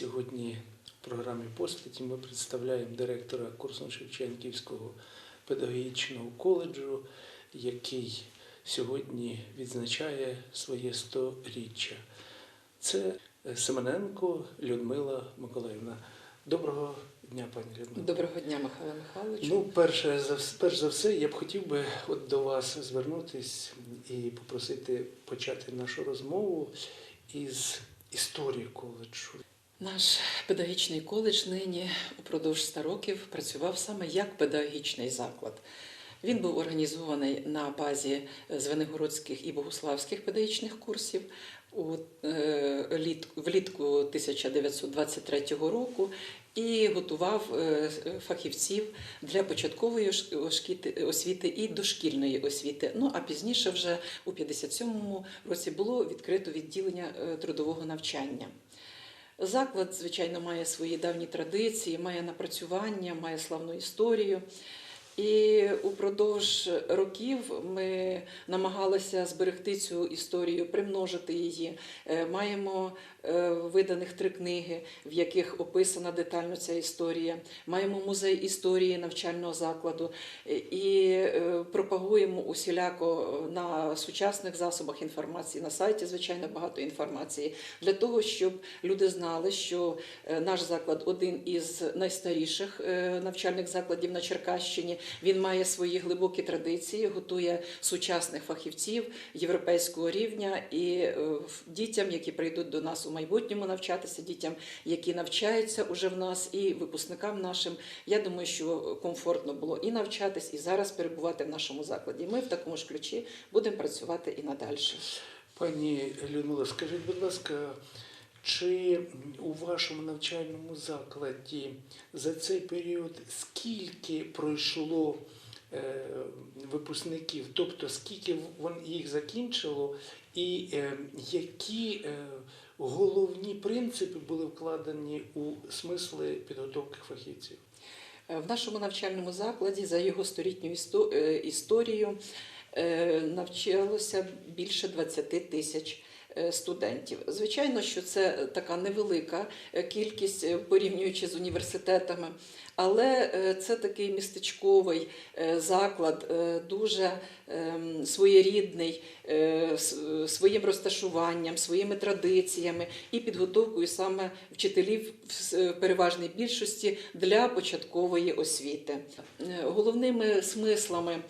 Сьогодні в програмі Постаті ми представляємо директора Курсно-Шевченківського педагогічного коледжу, який сьогодні відзначає своє 100-річчя. Це Семененко Людмила Миколаївна. Доброго дня, пані Людмила. Доброго дня, Михайло Михайлович. Ну, перше за перш за все, я б хотів би от до вас звернутись і попросити почати нашу розмову із історії коледжу. Наш педагогічний коледж нині упродовж 100 років працював саме як педагогічний заклад. Він був організований на базі Звенигородських і Богуславських педагогічних курсів е, літ- влітку 1923 року і готував е, фахівців для початкової освіти і дошкільної освіти. Ну а пізніше, вже у 57-му році, було відкрито відділення е, трудового навчання. Заклад, звичайно, має свої давні традиції, має напрацювання, має славну історію. І упродовж років ми намагалися зберегти цю історію, примножити її. Е, Маємо виданих три книги, в яких описана детально ця історія. Маємо музей історії навчального закладу е, і е, пропагуємо усіляко на сучасних засобах інформації. На сайті, звичайно, багато інформації для того, щоб люди знали, що е, наш заклад один із найстаріших е, навчальних закладів на Черкащині. Він має свої глибокі традиції, готує сучасних фахівців європейського рівня і е, дітям, які прийдуть до нас у майбутньому навчатися, дітям, які навчаються уже в нас, і випускникам нашим. Я думаю, що комфортно було і навчатись, і зараз перебувати в нашому закладі. Ми в такому ж ключі будемо працювати і надалі. Пані Людмила, скажіть, будь ласка, чи у вашому навчальному закладі за цей період скільки пройшло е, випускників, тобто скільки їх закінчило, і е, які е, головні принципи були вкладені у смисли підготовки фахівців? Е, В нашому навчальному закладі за його столітню е, історію е, навчалося більше 20 тисяч студентів. Звичайно, що це така невелика е, кількість е, порівнюючи з університетами, але е, це такий містечковий е, заклад, е, дуже ем, своєрідний е, е, своїм розташуванням, своїми традиціями і підготовкою саме вчителів в переважній більшості для початкової освіти. Е, Головними смислами е,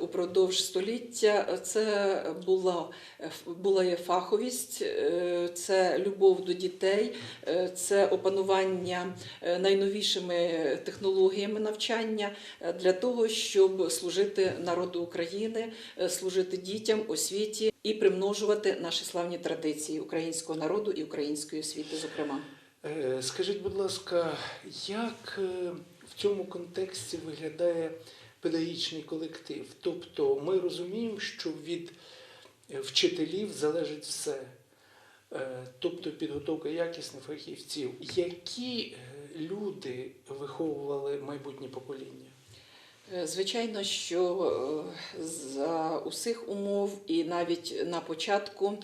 упродовж століття це була, була є фаховість, е, це любов до дітей, е, це опанування е, найновішими технологіями навчання е, для того, щоб служити народу України, е, служити дітям, освіті і примножувати наші славні традиції українського народу і української освіти, зокрема. Е, Скажіть, будь ласка, як е, в цьому контексті виглядає педагогічний колектив? Тобто ми розуміємо, що від е, вчителів залежить все, Е, тобто підготовка якісних фахівців. Які е, люди виховували майбутнє покоління? Звичайно, що за усіх умов і навіть на початку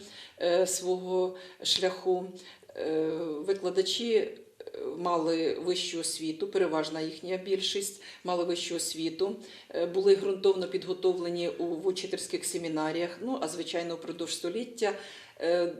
свого шляху викладачі мали вищу освіту, переважна їхня більшість мали вищу освіту, е, були ґрунтовно підготовлені у учительських семінаріях. Ну а звичайно, впродовж століття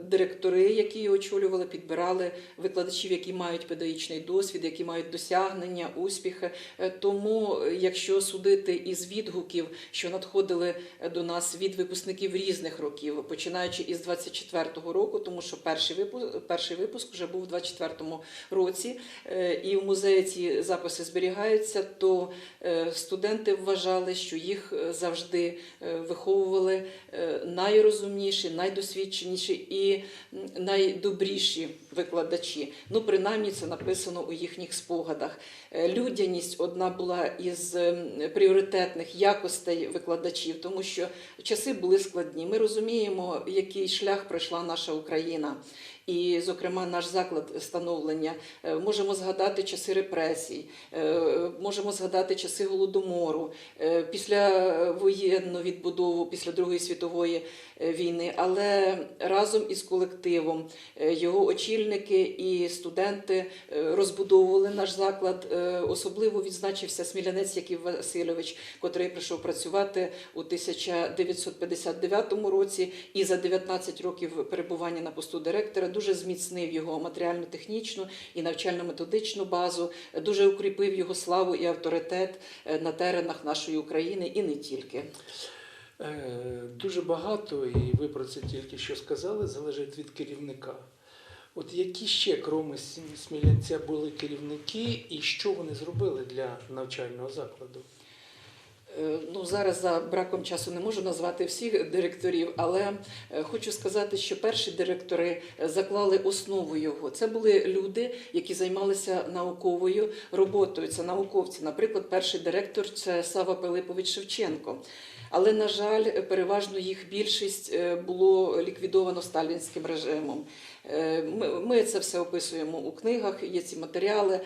директори, які її очолювали, підбирали викладачів, які мають педагогічний досвід, які мають досягнення, успіхи. Е, Тому, е, якщо судити із відгуків, що надходили е, до нас від випускників різних років, починаючи із 24-го року, тому що перший випуск, перший випуск вже був у 24-му році, е, і в музеї ці записи зберігаються, то е, студенти вважали, що їх е, завжди е, виховували е, найрозумніші, найдосвідченіші і найдобріші викладачі. Ну, принаймні, це написано у їхніх спогадах. Е, Людяність одна була із ем, пріоритетних якостей викладачів, тому що часи були складні. Ми розуміємо, який шлях пройшла наша Україна. І, зокрема, наш заклад становлення. Е, Можемо згадати часи репресій, е, можемо згадати часи голодомору, е, післявоєнну відбудову після Другої світової війни. Але разом із колективом його очільники і студенти розбудовували наш заклад. Особливо відзначився смілянець Яків Васильович, котрий прийшов працювати у 1959 році і за 19 років перебування на посту директора дуже зміцнив його матеріально-технічну і навчально-методичну базу, дуже укріпив його славу і авторитет е, на теренах нашої України і не тільки. Е, Дуже багато, і ви про це тільки що сказали, залежить від керівника. От які ще, кроме Смілянця, були керівники і що вони зробили для навчального закладу? Е, Ну, зараз за браком часу не можу назвати всіх директорів, але е, хочу сказати, що перші директори е, заклали основу його. Це були люди, які займалися науковою роботою. Це науковці. Наприклад, перший директор це Сава Пилипович Шевченко. Але, на жаль, переважно їх більшість було ліквідовано сталінським режимом. Ми це все описуємо у книгах, є ці матеріали.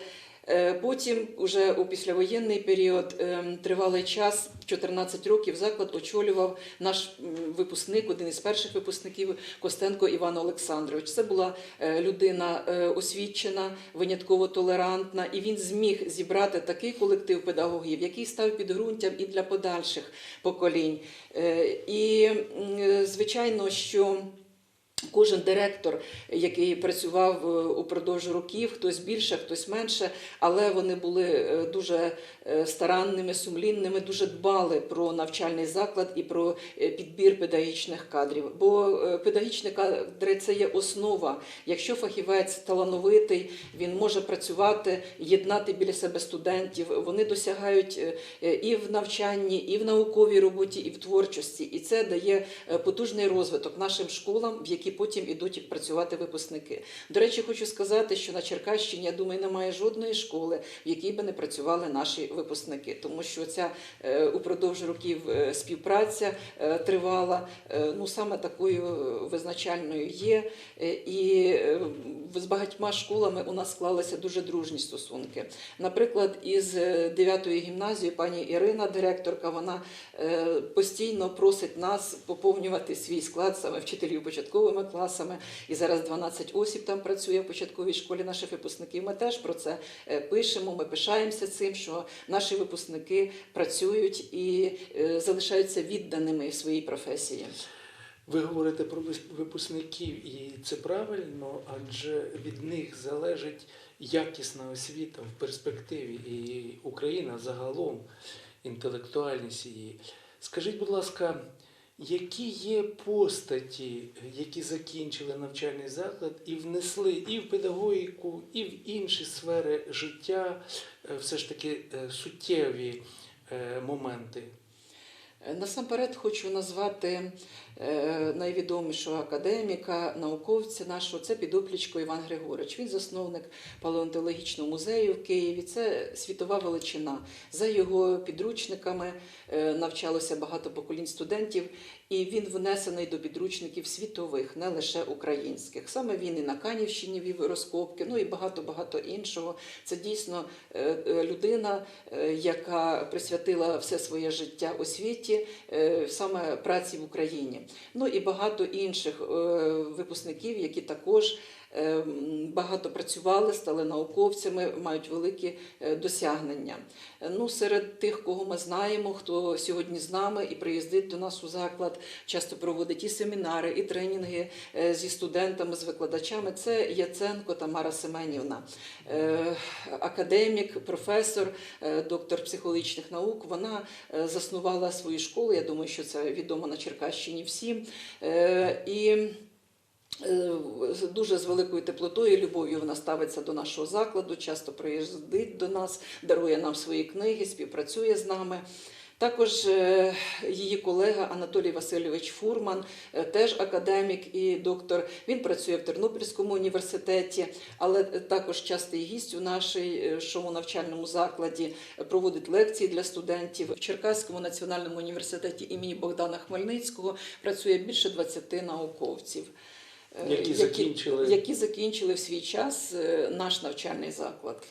Е, Потім, уже у післявоєнний період, ем, тривалий час, 14 років, заклад очолював наш випускник, один із перших випускників Костенко Іван Олександрович. Це була е, людина е, освічена, винятково толерантна, і він зміг зібрати такий колектив педагогів, який став підґрунтям і для подальших поколінь. І, звичайно, що. Кожен директор, який працював е, упродовж років, хтось більше, хтось менше, але вони були е, дуже е, старанними, сумлінними, дуже дбали про навчальний заклад і про підбір педагогічних кадрів. Бо педагогічні кадри це є основа. Якщо фахівець талановитий, він може працювати, єднати біля себе студентів. Вони досягають і в навчанні, і в науковій роботі, і в творчості. І це дає потужний розвиток нашим школам, в які потім ідуть працювати випускники. До речі, хочу сказати, що на Черкащині, я думаю, немає жодної школи, в якій би не працювали наші випускники, тому що ця е, упродовж років е, співпраця е, тривала, ну саме такою визначальною є. І з багатьма школами у нас склалися дуже дружні стосунки. Наприклад, із 9-ї гімназії пані Ірина, директорка, вона постійно просить нас поповнювати свій склад саме вчителів початковими класами. І зараз 12 осіб там працює в початковій школі наших випускників. Ми теж про це е, пишемо. Ми пишаємося цим, що наші випускники працюють і е, залишаються відданими своїй професії. Ви говорите про випускників, і це правильно, адже від них залежить якісна освіта в перспективі і Україна загалом, інтелектуальність її. Скажіть, будь ласка, які є постаті, які закінчили навчальний заклад і внесли і в педагогіку, і в інші сфери життя е, все ж таки е, суттєві е, моменти? Насамперед хочу назвати найвідомішого академіка, науковця нашого, це підоплічко Іван Григорович. Він засновник палеонтологічного музею в Києві. Це світова величина. За його підручниками е, навчалося багато поколінь студентів, і він внесений до підручників світових, не лише українських. Саме він і на Канівщині вів розкопки, ну і багато-багато іншого. Це дійсно е, е, людина, е, яка присвятила все своє життя освіті, е, саме праці в Україні. Ну і багато інших е, випускників, які також багато працювали, стали науковцями, мають великі е, досягнення. Ну, серед тих, кого ми знаємо, хто сьогодні з нами і приїздить до нас у заклад, часто проводить і семінари, і тренінги е, зі студентами, з викладачами. Це Яценко Тамара Семенівна, Е, академік, професор, доктор психологічних наук. Вона заснувала свою школу. Я думаю, що це відомо на Черкащині всім. І Дуже з великою теплотою і любов'ю вона ставиться до нашого закладу, часто приїздить до нас, дарує нам свої книги, співпрацює з нами. Також е, її колега Анатолій Васильович Фурман, е, теж академік і доктор. Він працює в Тернопільському університеті, але також частий гість у нашому навчальному закладі, е, проводить лекції для студентів. В Черкаському національному університеті імені Богдана Хмельницького працює більше 20 науковців. Е, Які закінчили. які закінчили в свій час е, наш навчальний заклад.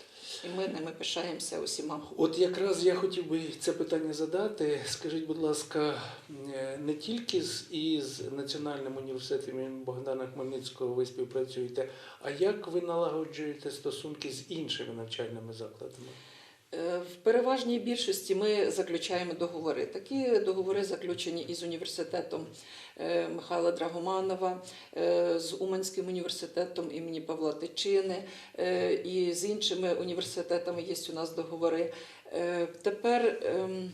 І ми ними пишаємося усіма. От якраз я хотів би це питання задати. Скажіть, будь ласка, е, не тільки з із Національним університетом імені Богдана Хмельницького ви співпрацюєте, а як ви налагоджуєте стосунки з іншими навчальними закладами? Е, В переважній більшості ми заключаємо договори. Такі договори заключені із університетом е, Михайла Драгоманова, е, з Уманським університетом імені Павла Тичини і з іншими університетами є у нас договори. Тепер ем,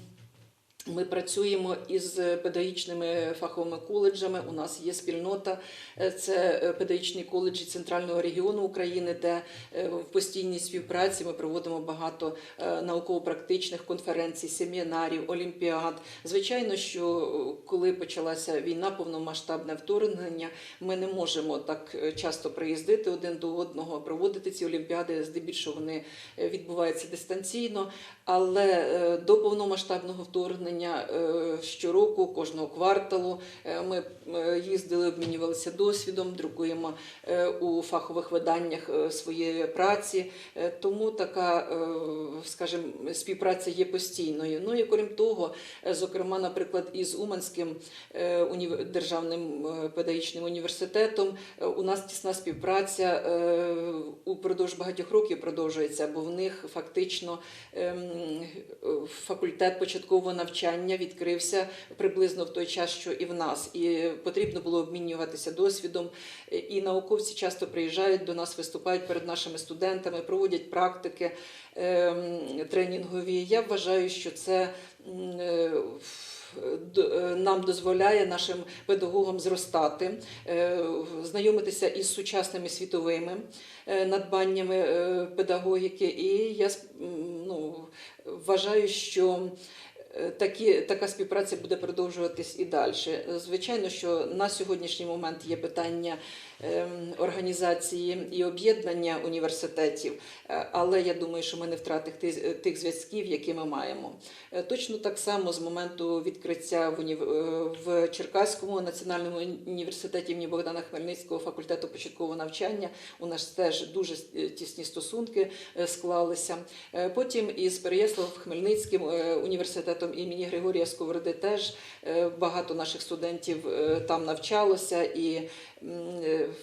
ми працюємо із педагогічними фаховими коледжами. У нас є спільнота, е, це е, педагогічні коледжі Центрального регіону України, де е, в постійній співпраці ми проводимо багато науково-практичних конференцій, семінарів, олімпіад. Звичайно, що коли почалася війна, повномасштабне вторгнення, ми не можемо так часто приїздити один до одного, проводити ці олімпіади. Здебільшого вони відбуваються дистанційно. Але до повномасштабного вторгнення е, щороку, кожного кварталу, е, ми е, їздили, обмінювалися досвідом, друкуємо у фахових виданнях своєї праці. Тому така, скажімо, співпраця є постійною. Ну і крім того, зокрема, наприклад, із Уманським державним педагогічним університетом у нас тісна співпраця упродовж багатьох років продовжується, бо в них фактично ем, факультет початкового навчання відкрився приблизно в той час, що і в нас, і потрібно було обмінюватися досвідом. І науковці часто приїжджають до нас, виступають перед нашими студентами, проводять практики ем, тренінгові. Я вважаю, що це. е, е, Нам дозволяє нашим педагогам зростати, е, знайомитися із сучасними світовими надбаннями педагогіки. І я ну, вважаю, що такі, така співпраця буде продовжуватись і далі. Звичайно, що на сьогоднішній момент є питання організації і об'єднання університетів, е, але я думаю, що ми не втратимо тих, тих зв'язків, які ми маємо. Е, Точно так само з моменту відкриття в, унів... е, в Черкаському національному університеті імені Богдана Хмельницького факультету початкового навчання у нас теж дуже е, тісні стосунки е, склалися. Е, Потім із Переяслав Хмельницьким е, університетом імені Григорія Сковороди теж е, багато наших студентів е, там навчалося і е,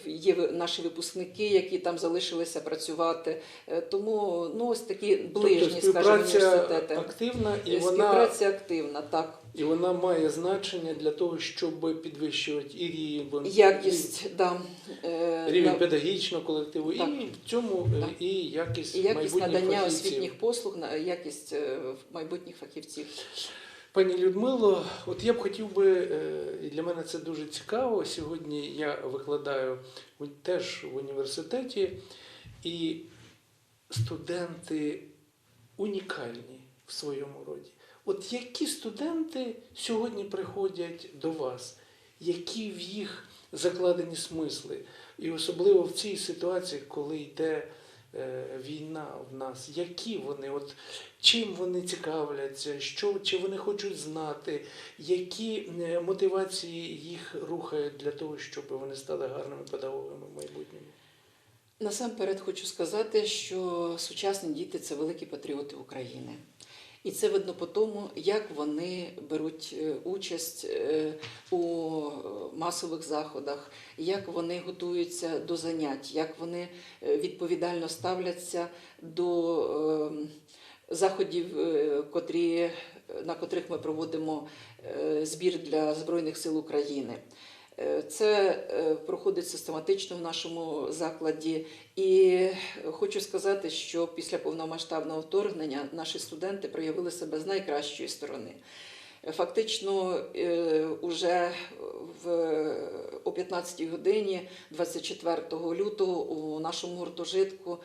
є ви- наші випускники, які там залишилися працювати. Е, Тому ну ось такі ближні, тобто скажімо, університети. активна і Е, вона, активна, так. і вона має значення для того, щоб підвищувати і рівень, Якість, да. е, рівень на- педагогічного колективу, Так. і в цьому е, Так. і якість, і якість надання фахівців. освітніх послуг, якість е, майбутніх фахівців. Пані Людмило, от я б хотів би, е, і для мене це дуже цікаво. Сьогодні я викладаю теж в університеті, і студенти унікальні в своєму роді. От які студенти сьогодні приходять до вас, які в їх закладені смисли? І особливо в цій ситуації, коли йде війна в нас, які вони, от чим вони цікавляться, що, чи вони хочуть знати, які е, мотивації їх рухають для того, щоб вони стали гарними педагогами в майбутньому? Насамперед хочу сказати, що сучасні діти це великі патріоти України. І це видно по тому, як вони беруть е, участь е, у масових заходах, як вони готуються до занять, як вони е, відповідально ставляться до е, заходів, е, котрі, на котрих ми проводимо е, збір для Збройних сил України. Е, Це е, проходить систематично в нашому закладі, і хочу сказати, що після повномасштабного вторгнення наші студенти проявили себе з найкращої сторони. Фактично, е, уже в, о 15 годині 24 лютого у нашому гуртожитку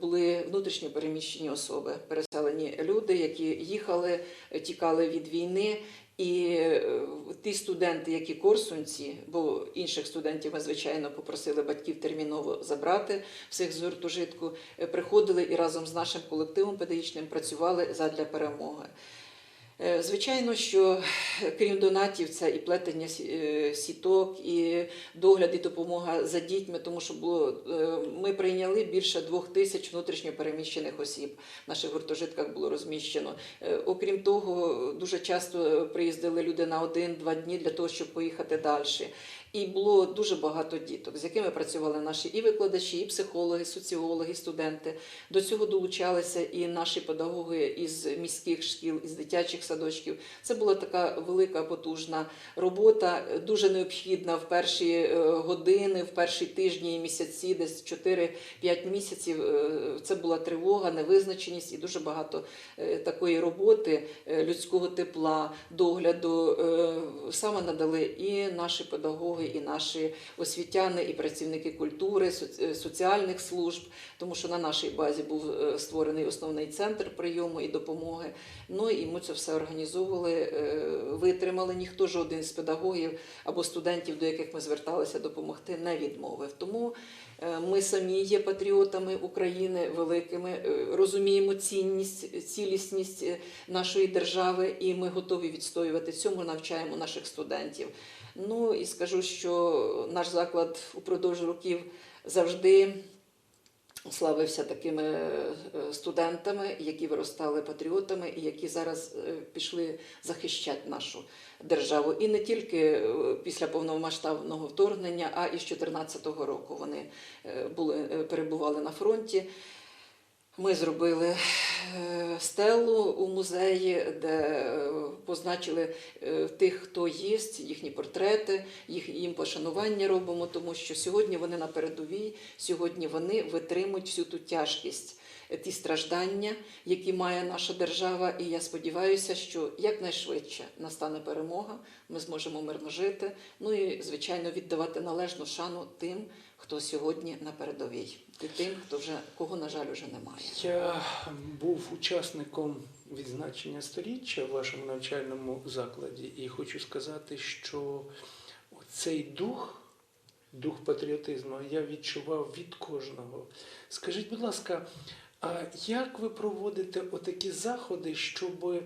були внутрішньо переміщені особи, переселені люди, які їхали, тікали від війни. І е, ті студенти, які корсунці, бо інших студентів ми, звичайно, попросили батьків терміново забрати всіх з гуртожитку, е, приходили і разом з нашим колективом педагогічним працювали задля перемоги. Е, Звичайно, що е, крім донатів, це і плетення е, сіток, і догляд і допомога за дітьми, тому що було ми прийняли більше двох тисяч внутрішньопереміщених осіб. В наших гуртожитках було розміщено. Окрім того, дуже часто приїздили люди на один-два дні для того, щоб поїхати далі. І було дуже багато діток, з якими працювали наші і викладачі, і психологи, соціологи, студенти. До цього долучалися і наші педагоги із міських шкіл, із дитячих садочків. Це була така велика потужна робота, дуже необхідна в перші е, години, в перші тижні і місяці, десь 4-5 місяців. е, Це була тривога, невизначеність і дуже багато е, такої роботи, людського тепла, догляду саме надали і наші педагоги, і наші освітяни, і працівники культури, е, соціальних служб, тому що на нашій базі був е, створений основний центр прийому і допомоги. Ну і ми це все організовували, е, витримали. Ніхто жоден з педагогів або студентів, до яких ми зверталися допомогти, не відмовив. Тому ми самі є патріотами України великими, розуміємо цінність, цілісність нашої держави, і ми готові відстоювати цьому. Навчаємо наших студентів. Ну і скажу, що наш заклад упродовж років завжди славився такими е, студентами, які виростали патріотами і які зараз е, пішли захищати нашу державу. І не тільки е, після повномасштабного вторгнення, а і з 2014 року вони були, перебували на фронті. Ми зробили е, стелу у музеї, де е, позначили е, тих, хто є, їхні портрети, їх їм пошанування робимо, тому що сьогодні вони на передовій, сьогодні вони витримують всю ту тяжкість, ті страждання, які має наша держава. І я сподіваюся, що якнайшвидше настане перемога, ми зможемо мирно жити. Ну і звичайно віддавати належну шану тим, хто сьогодні на передовій, і тим, хто вже кого на жаль уже немає. Я був учасником відзначення сторіччя в вашому навчальному закладі, і хочу сказати, що цей дух, дух патріотизму, я відчував від кожного. Скажіть, будь ласка, а як ви проводите отакі заходи, щоб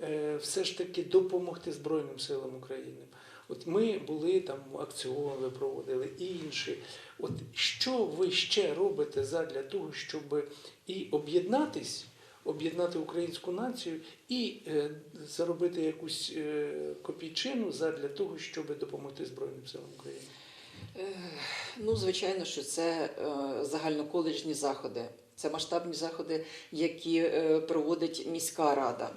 е, все ж таки допомогти Збройним силам України? От ми були там акціон, ви проводили і інші. От що ви ще робите задля того, щоб і об'єднатись, об'єднати українську націю і е, заробити якусь е, копійчину задля того, щоб допомогти Збройним силам України? Е, Ну, звичайно, що це е, загальноколеджні заходи. Це масштабні заходи, які е, проводить міська рада.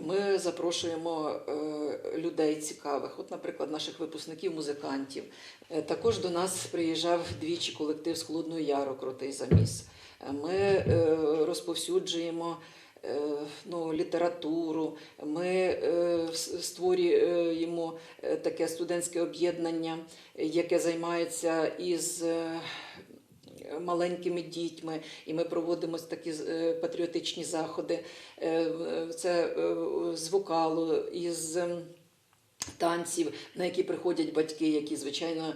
Ми запрошуємо е, людей цікавих, от, наприклад, наших випускників, музикантів. Е, Також до нас приїжджав двічі колектив з Холодного Яру Крутий заміс. Е, Ми розповсюджуємо ну, літературу, ми створюємо таке студентське об'єднання, яке займається із маленькими дітьми, і ми проводимо такі е, патріотичні заходи. Е, Це е, з вокалу, із ем, танців, на які приходять батьки, які, звичайно,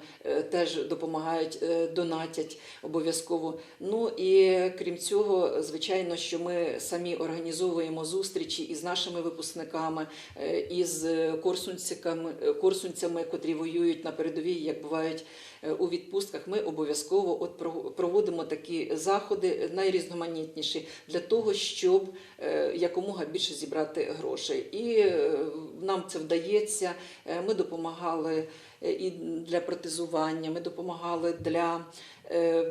теж допомагають, донатять обов'язково. Ну і крім цього, звичайно, що ми самі організовуємо зустрічі із нашими випускниками, із корсунцями, корсунцями, котрі воюють на передовій, як бувають у відпустках. Ми обов'язково от проводимо такі заходи найрізноманітніші для того, щоб е, якомога більше зібрати грошей. І е, нам це вдається. Е, Ми допомагали е, і для протезування, ми допомагали для е,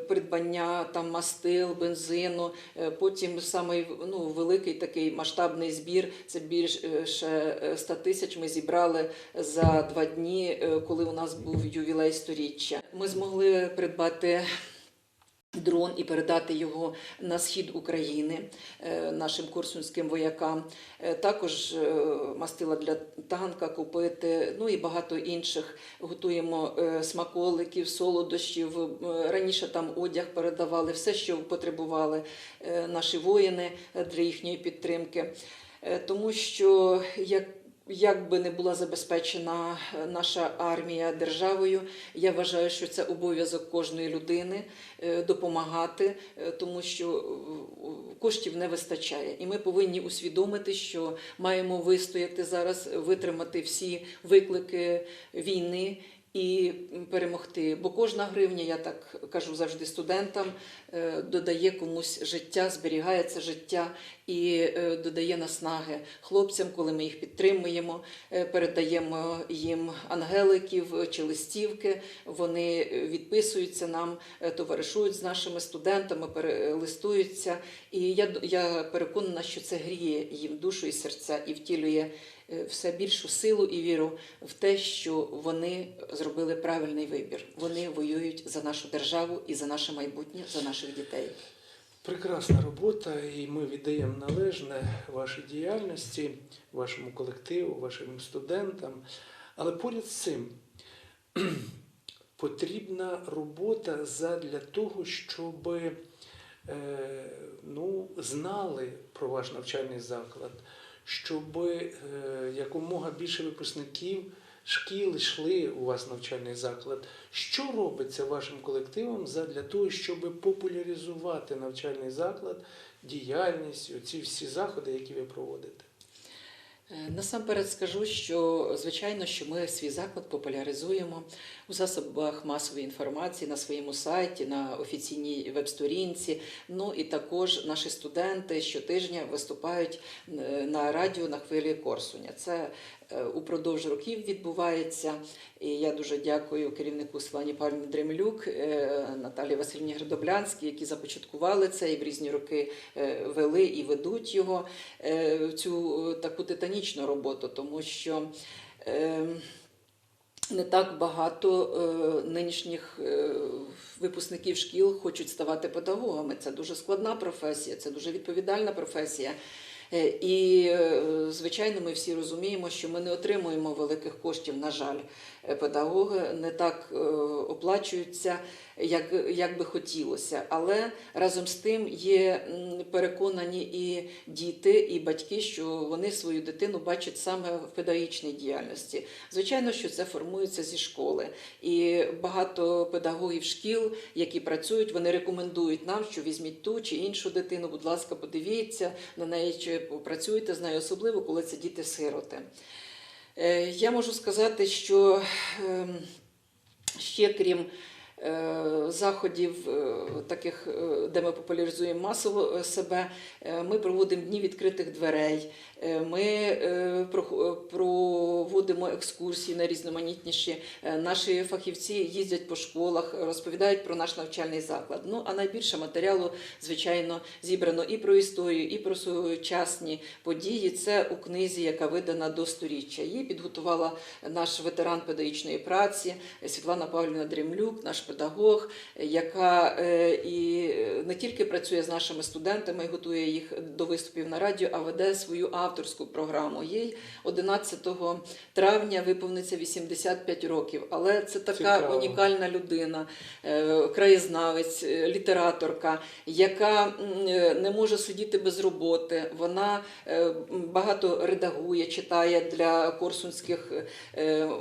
придбання там мастил, бензину. Е, Потім самий ну, великий такий масштабний збір це більше 100 тисяч. Ми зібрали за два дні, е, коли у нас був ювілей сторіччя. Ми змогли придбати. Дрон і передати його на схід України е, нашим корсунським воякам. Е, Також е, мастила для танка купити, ну і багато інших. Готуємо смаколиків, солодощів. Раніше там одяг передавали, все, що потребували наші воїни для їхньої підтримки. Тому що як як би не була забезпечена е, наша армія державою, я вважаю, що це обов'язок кожної людини е, допомагати, е, тому що коштів не вистачає. І ми повинні усвідомити, що маємо вистояти зараз, витримати всі виклики війни. І перемогти, бо кожна гривня, я так кажу завжди студентам, е, додає комусь життя, зберігає це життя і е, додає наснаги хлопцям, коли ми їх підтримуємо, е, передаємо їм ангеликів чи листівки. Вони відписуються нам, товаришують з нашими студентами, перелистуються. І я, я переконана, що це гріє їм душу і серця і втілює все більшу силу і віру в те, що вони зробили правильний вибір. Вони воюють за нашу державу і за наше майбутнє, за наших дітей. Прекрасна робота, і ми віддаємо належне вашій діяльності, вашому колективу, вашим студентам. Але поряд з цим потрібна робота для того, щоб е, ну, знали про ваш навчальний заклад, щоб е, якомога більше випускників шкіл йшли у вас навчальний заклад. Що робиться вашим колективом для того, щоб популяризувати навчальний заклад, діяльність, оці всі заходи, які ви проводите? Е, Насамперед скажу, що звичайно, що ми свій заклад популяризуємо у засобах масової інформації на своєму сайті, на офіційній веб-сторінці. Ну і також наші студенти щотижня виступають е, на радіо на хвилі Корсуня. Це е, упродовж років відбувається. І я дуже дякую керівнику Свані Павлівні Дремлюк, Наталії Васильівні Гридоблянській, які започаткували це і в різні роки вели і ведуть його цю таку титанічну роботу, тому що е, не так багато е, нинішніх е, випускників шкіл хочуть ставати педагогами. Це дуже складна професія, це дуже відповідальна професія. Е, І, звичайно, ми всі розуміємо, що ми не отримуємо великих коштів. На жаль, педагоги не так оплачуються, як, як би хотілося. Але разом з тим є переконані і діти, і батьки, що вони свою дитину бачать саме в педагогічній діяльності. Звичайно, що це формується зі школи. І багато педагогів шкіл, які працюють, вони рекомендують нам, що візьміть ту чи іншу дитину, будь ласка, подивіться на неї, чи попрацюйте з нею, особливо коли це діти-сироти. Е, Я можу сказати, що ем, ще крім заходів, е, таких, е, де ми популяризуємо масово е, себе, е, ми проводимо дні відкритих дверей. Е, Ми е, е, проводимо екскурсії на різноманітніші. Наші фахівці їздять по школах, розповідають про наш навчальний заклад. Ну а найбільше матеріалу, звичайно, зібрано і про історію, і про сучасні події. Це у книзі, яка видана до сторіччя. Її підготувала наш ветеран педагогічної праці Світлана Павлівна Дрімлюк, наш педагог, яка і не тільки працює з нашими студентами готує їх до виступів на радіо, а веде свою авторську програму. Їй 11 травня виповниться 85 років. Але це така Цікаво. унікальна людина, е, краєзнавець, е, літераторка, яка е, не може сидіти без роботи. Вона багато редагує, читає для корсунських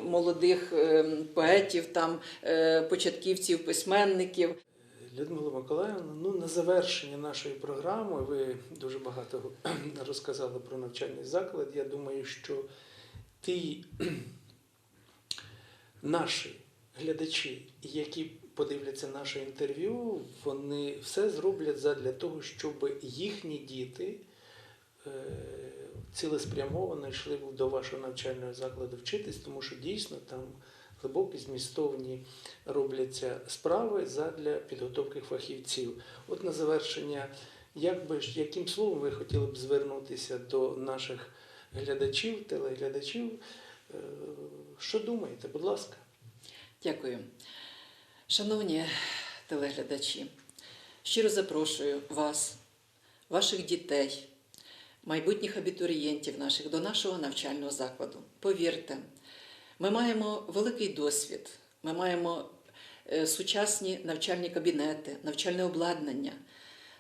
молодих е, поетів, там, початківців, письменників. Людмила Миколаївна, ну на завершення нашої програми ви дуже багато розказали про навчальний заклад. Я думаю, що ті наші глядачі, які подивляться наше інтерв'ю, вони все зроблять задля того, щоб їхні діти е, цілеспрямовано йшли до вашого навчального закладу вчитись, тому що дійсно там глибокі змістовні робляться справи задля підготовки фахівців. От на завершення, як би яким словом ви хотіли б звернутися до наших глядачів, телеглядачів? Е, Що думаєте, будь ласка? Дякую. Шановні телеглядачі, щиро запрошую вас, ваших дітей, майбутніх абітурієнтів наших до нашого навчального закладу. Повірте, ми маємо великий досвід, ми маємо е, сучасні навчальні кабінети, навчальне обладнання,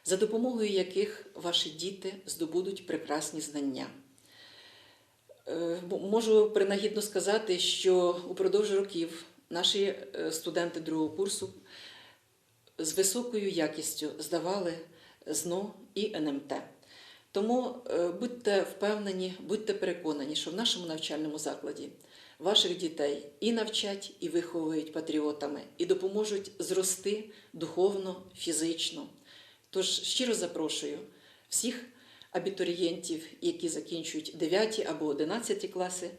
за допомогою яких ваші діти здобудуть прекрасні знання. Е, Можу принагідно сказати, що упродовж років наші е, студенти другого курсу з високою якістю здавали ЗНО і НМТ. Тому будьте впевнені, будьте переконані, що в нашому навчальному закладі ваших дітей і навчать, і виховують патріотами, і допоможуть зрости духовно, фізично. Тож щиро запрошую всіх абітурієнтів, які закінчують 9 або 11 класи,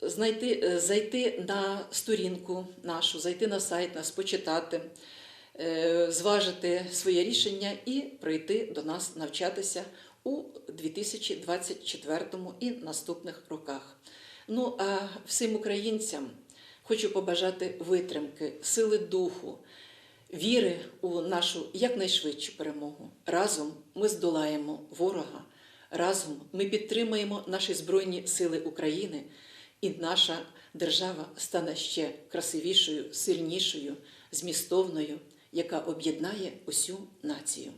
знайти, е, зайти на сторінку нашу, зайти на сайт нас, почитати, е, зважити своє рішення і прийти до нас навчатися у 2024 і наступних роках. Ну а всім українцям хочу побажати витримки, сили духу, віри у нашу якнайшвидшу перемогу. Разом ми здолаємо ворога, разом ми підтримаємо наші Збройні Сили України, і наша держава стане ще красивішою, сильнішою, змістовною, яка об'єднає усю націю.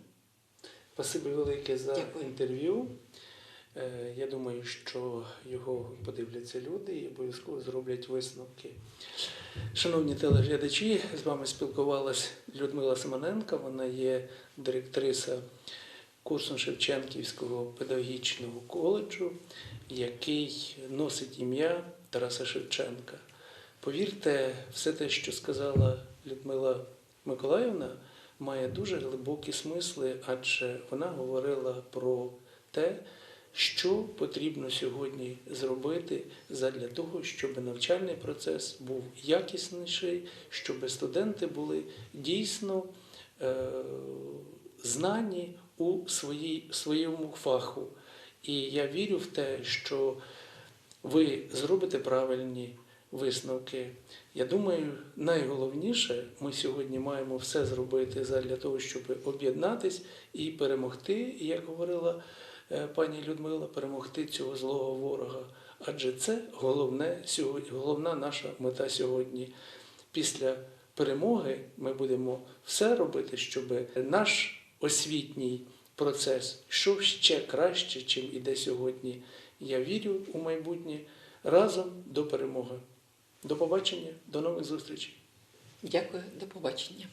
Спасибі велике за Дякую. інтерв'ю. Е, Я думаю, що його подивляться люди і обов'язково зроблять висновки. Шановні телеглядачі, з вами спілкувалась Людмила Симоненко. Вона є директриса курсу Шевченківського педагогічного коледжу, який носить ім'я Тараса Шевченка. Повірте, все те, що сказала Людмила Миколаївна, має дуже глибокі смисли, адже вона говорила про те, що потрібно сьогодні зробити задля того, щоб навчальний процес був якісніший, щоб студенти були дійсно е, знані у своїй, своєму фаху. І я вірю в те, що ви зробите правильні висновки. Я думаю, найголовніше, ми сьогодні маємо все зробити для того, щоб об'єднатись і перемогти, як говорила пані Людмила, перемогти цього злого ворога. Адже це головне сьогодні, головна наша мета сьогодні. Після перемоги ми будемо все робити, щоб наш освітній процес йшов ще краще, чим іде сьогодні. Я вірю у майбутнє разом до перемоги. До побачення, до нових зустрічей. Дякую, до побачення.